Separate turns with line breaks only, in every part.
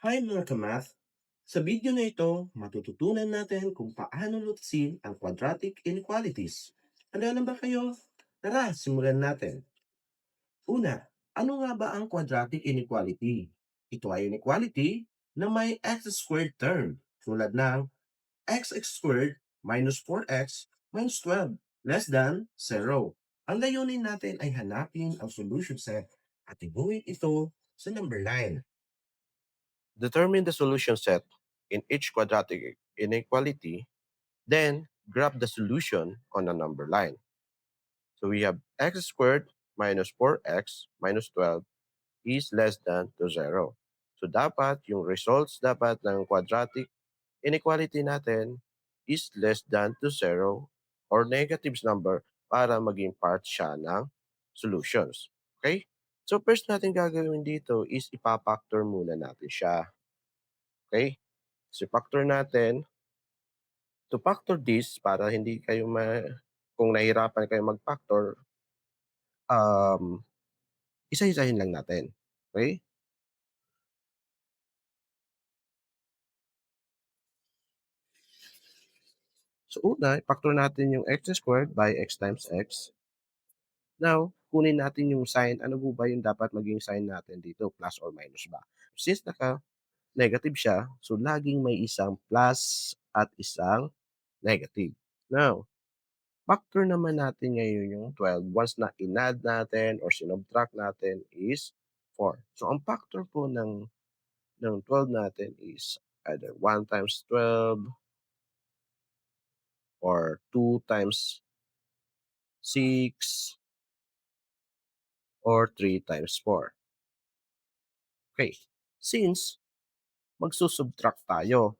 Hi mga kamath! Sa video na ito, matututunan natin kung paano lutasin ang quadratic inequalities. Handa na ba kayo? Tara, simulan natin. Una, ano nga ba ang quadratic inequality? Ito ay inequality na may x squared term tulad ng x squared minus 4x minus 12 less than 0. Ang layunin natin ay hanapin ang solution set at ibuhin ito sa number line.
Determine the solution set in each quadratic inequality, then graph the solution on a number line. So we have x squared minus 4x minus 12 is less than to 0. So dapat yung results dapat ng quadratic inequality natin is less than to 0 or negatives number para maging part siya ng solutions. Okay? So first natin gagawin dito is ipapactor muna natin siya. Okay? So factor natin, to factor this, para hindi kayo ma, kung nahirapan kayo mag-factor, um, isa-isahin lang natin. Okay? So una, factor natin yung x squared by x times x. Now, kunin natin yung sign. Ano po ba yung dapat maging sign natin dito? Plus or minus ba? Since naka negative siya, so laging may isang plus at isang negative. Now, factor naman natin ngayon yung 12. Once na inad natin or sinubtract natin is 4. So, ang factor po ng, ng 12 natin is either 1 times 12 or 2 times 6 or 3 times 4. Okay. Since magsusubtract tayo,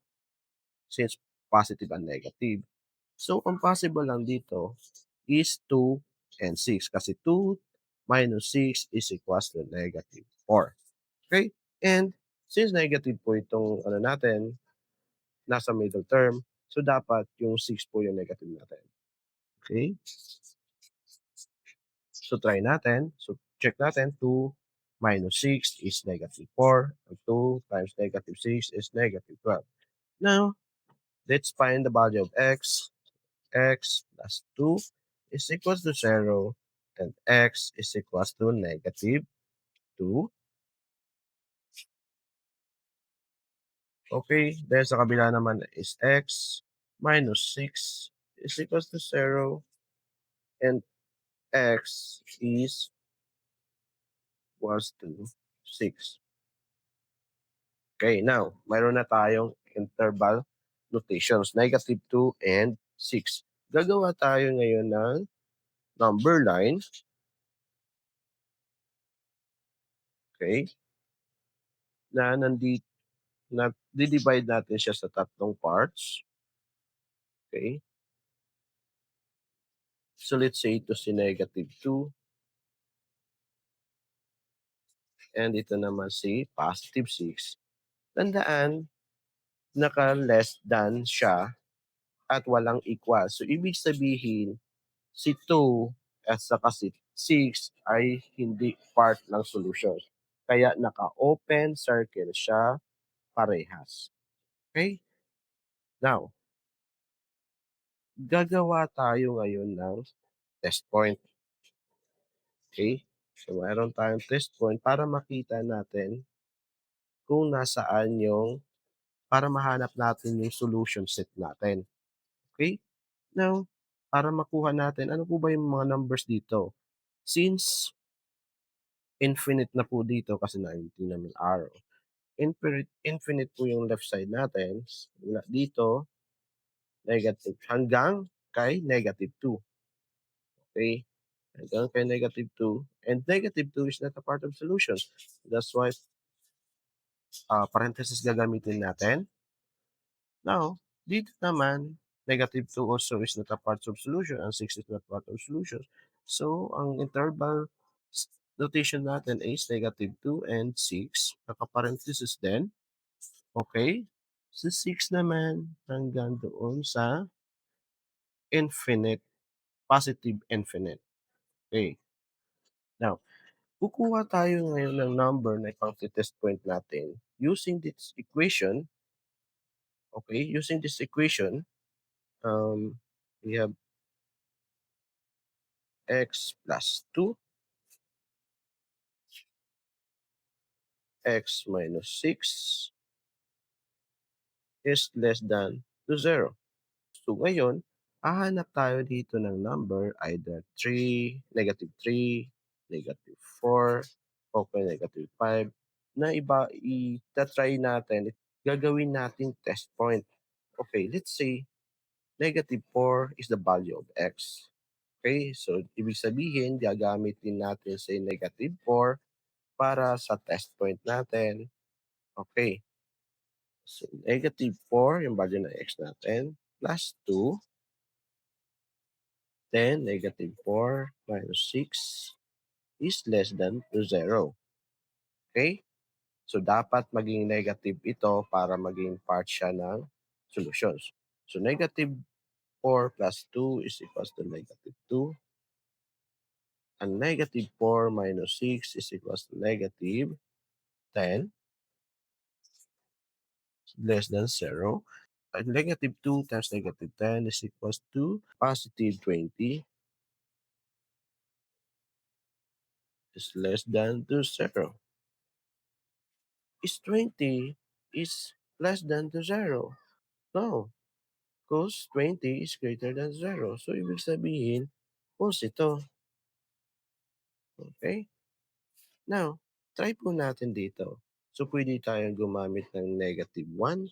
since positive and negative, so ang possible lang dito is 2 and 6 kasi 2 minus 6 is equals to negative 4. Okay? And since negative po itong ano natin, nasa middle term, so dapat yung 6 po yung negative natin. Okay? So try natin. So check natin. 2 minus 6 is negative 4. And 2 times negative 6 is negative 12. Now, let's find the value of x. x plus 2 is equals to 0 and x is equals to negative 2. Okay, then sa kabila naman is x minus 6 is equals to 0 and x is equals to 6. Okay, now, mayroon na tayong interval notations, negative 2 and 6. Gagawa tayo ngayon ng number line. Okay. Na nandito, na divide natin siya sa tatlong parts. Okay. So let's say ito si negative 2. And ito naman si positive 6. Tandaan, naka-less than siya at walang equal. So, ibig sabihin, si 2 at saka si 6 ay hindi part ng solution. Kaya naka-open circle siya parehas. Okay? Now, gagawa tayo ngayon ng test point. Okay? So, mayroon tayong test point para makita natin kung nasaan yung para mahanap natin yung solution set natin. Okay? Now, para makuha natin, ano po ba yung mga numbers dito? Since infinite na po dito kasi na hindi namin arrow. Infinite, infinite po yung left side natin. Mula dito, negative hanggang kay negative 2. Okay? Hanggang kay negative 2. And negative 2 is not a part of solution. That's why uh, parenthesis gagamitin natin. Now, dito naman, negative 2 also is not a part of solution and 6 is not part of solution. So, ang interval notation natin is negative 2 and 6. Naka-parenthesis din. Okay? Sa 6 naman, hanggang doon sa infinite, positive infinite. Okay. Now, kukuha tayo ngayon ng number na pang test point natin using this equation, okay, using this equation, um, we have x plus 2, x minus 6 is less than to 0. So ngayon, hahanap tayo dito ng number either 3, negative 3, negative 4, okay, negative 5, na iba, i-try natin, gagawin natin test point. Okay, let's say, negative 4 is the value of x. Okay, so ibig sabihin, gagamitin natin say negative 4 para sa test point natin. Okay. So, negative 4, yung value ng x natin, plus 2, then negative 4 minus 6 is less than to 0. Okay? So, dapat maging negative ito para maging part siya ng solutions. So, negative 4 plus 2 is equals to negative 2. And negative 4 minus 6 is equals to negative 10 less than 0. Negative 2 times negative 10 is equals to positive 20 is less than to 0. Is 20 is less than to 0? No. Because 20 is greater than 0. So, ibig sabihin, false ito. Okay? Now, try po natin dito. So, pwede tayong gumamit ng negative 1.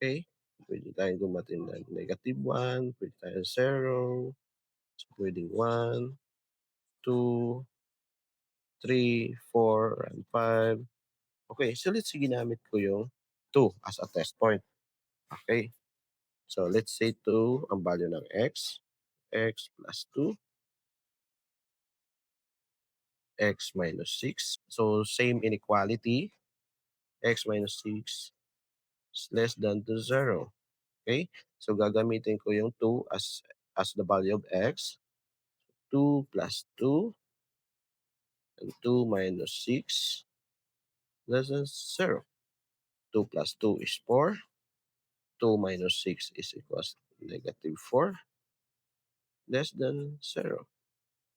Okay? Pwede tayong gumamit ng negative 1. Pwede tayong 0. So, pwede 1, 2, 3, 4, and 5. Okay, so let's say ginamit ko yung 2 as a test point. Okay. So, let's say 2 ang value ng x. x plus 2. x minus 6. So, same inequality. x minus 6 is less than to 0. Okay? So, gagamitin ko yung 2 as, as the value of x. 2 plus 2 and 2 minus 6 less than 0. 2 plus 2 is 4. 2 minus 6 is equals negative 4 less than 0.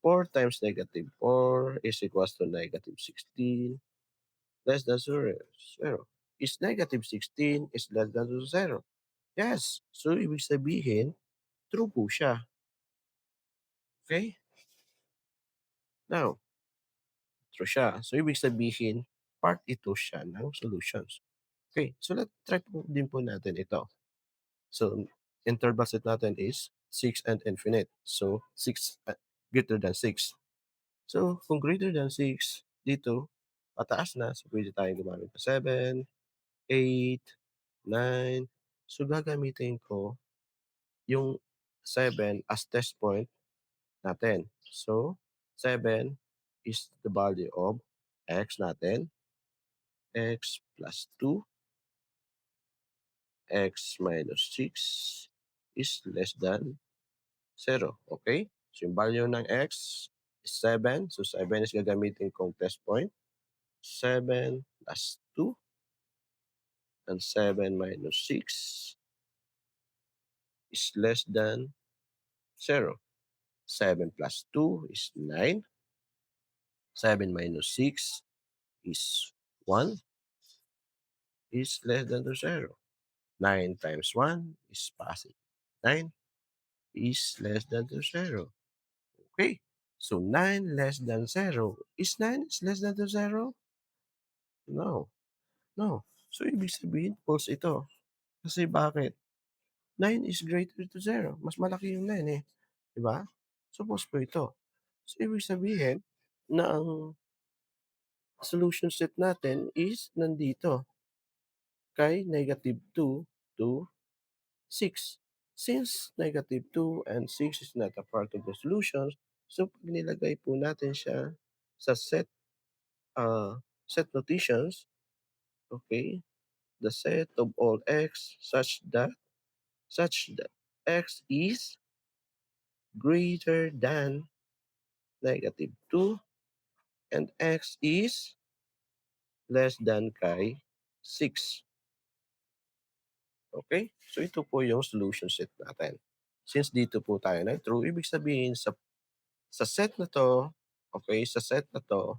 4 times negative 4 is equals to negative 16 less than 0. 0. Is negative 16 is less than 0? Yes. So, ibig sabihin, true po siya. Okay? Now, true siya. So, ibig sabihin, part ito siya ng solutions. Okay. So, let's try po din po natin ito. So, interval set natin is 6 and infinite. So, 6 uh, greater than 6. So, kung greater than 6, dito, pataas na. So, pwede tayong gumamit ng 7, 8, 9. So, gagamitin ko yung 7 as test point natin. So, 7 is the value of x natin. x plus 2 x minus 6 is less than 0. Okay? So, yung value ng x is 7. So, 7 is gagamitin kong test point. 7 plus 2 and 7 minus 6 is less than 0. 7 plus 2 is 9. 7 minus 6 is 1 is less than to 0. 9 times 1 is positive. 9 is less than to 0. Okay. So 9 less than 0. Is 9 is less than to 0? No. No. So ibig sabihin, false ito. Kasi bakit? 9 is greater to 0. Mas malaki yung 9 eh. Diba? So false po ito. So ibig sabihin na ang solution set natin is nandito kay negative 2 to 6. Since negative 2 and 6 is not a part of the solutions, so pag nilagay po natin siya sa set uh, set notations, okay, the set of all x such that such that x is greater than negative 2 and x is less than kay 6. Okay? So, ito po yung solution set natin. Since dito po tayo nag-true, ibig sabihin sa sa set na 'to, okay, sa set na 'to,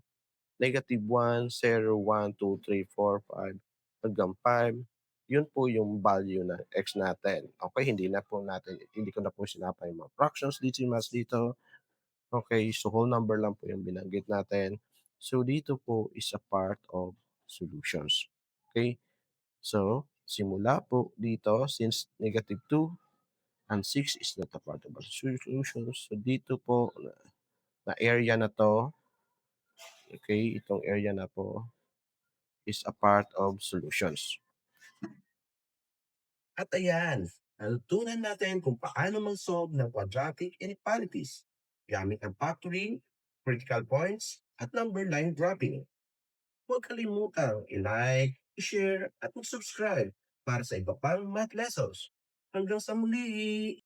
-1, 0, 1, 2, 3, 4, 5 hanggang 5, yun po yung value ng x natin. Okay, hindi na po natin hindi ko na po sinapa yung mga fractions, decimals dito. Okay, so whole number lang po yung binanggit natin. So, dito po is a part of solutions. Okay? So, simula po dito since -2 and 6 is not a part of solutions. So, dito po na na area na 'to, okay, itong area na 'to is a part of solutions.
At ayan, natutunan natin kung paano mag-solve ng quadratic inequalities gamit ang factoring, critical points, at number line dropping. Huwag kalimutang i-like, i-share, at mag-subscribe para sa iba pang math lessons. Hanggang sa muli!